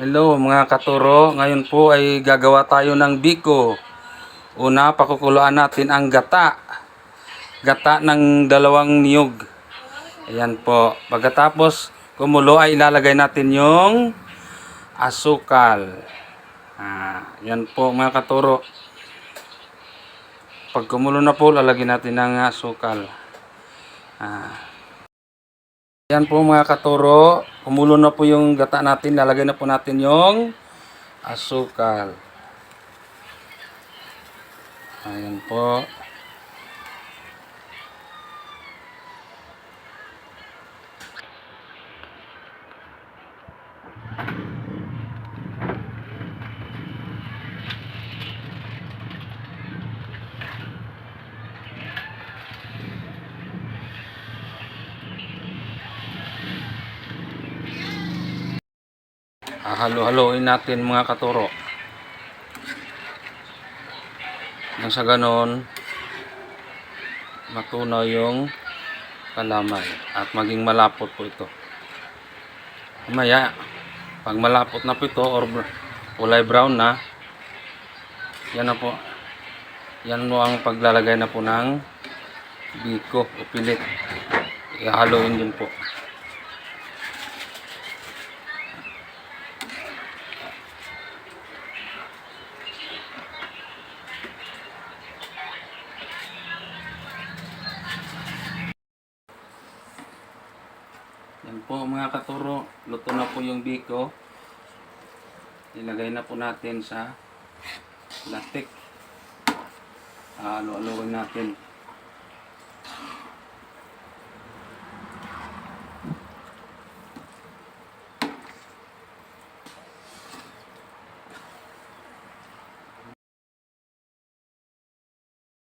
Hello mga katuro, ngayon po ay gagawa tayo ng biko. Una, pakukuluan natin ang gata. Gata ng dalawang niyog. Ayan po. Pagkatapos kumulo ay ilalagay natin yung asukal. Ah, yan po mga katuro. Pag kumulo na po, lalagyan natin ng asukal. Ah. Yan po mga katuro, kumulo na po yung gata natin, lalagay na po natin yung asukal. Ayan po. Halo-haloin natin mga katuro. Nang sa ganon, matunaw yung kalamay at maging malapot po ito. Mamaya, pag malapot na po ito or kulay brown na, yan na po. Yan mo ang paglalagay na po ng biko o pilit. Ihaloin din po. Yan po mga katuro, luto na po yung biko. Ilagay na po natin sa latik. Halo-haloin natin.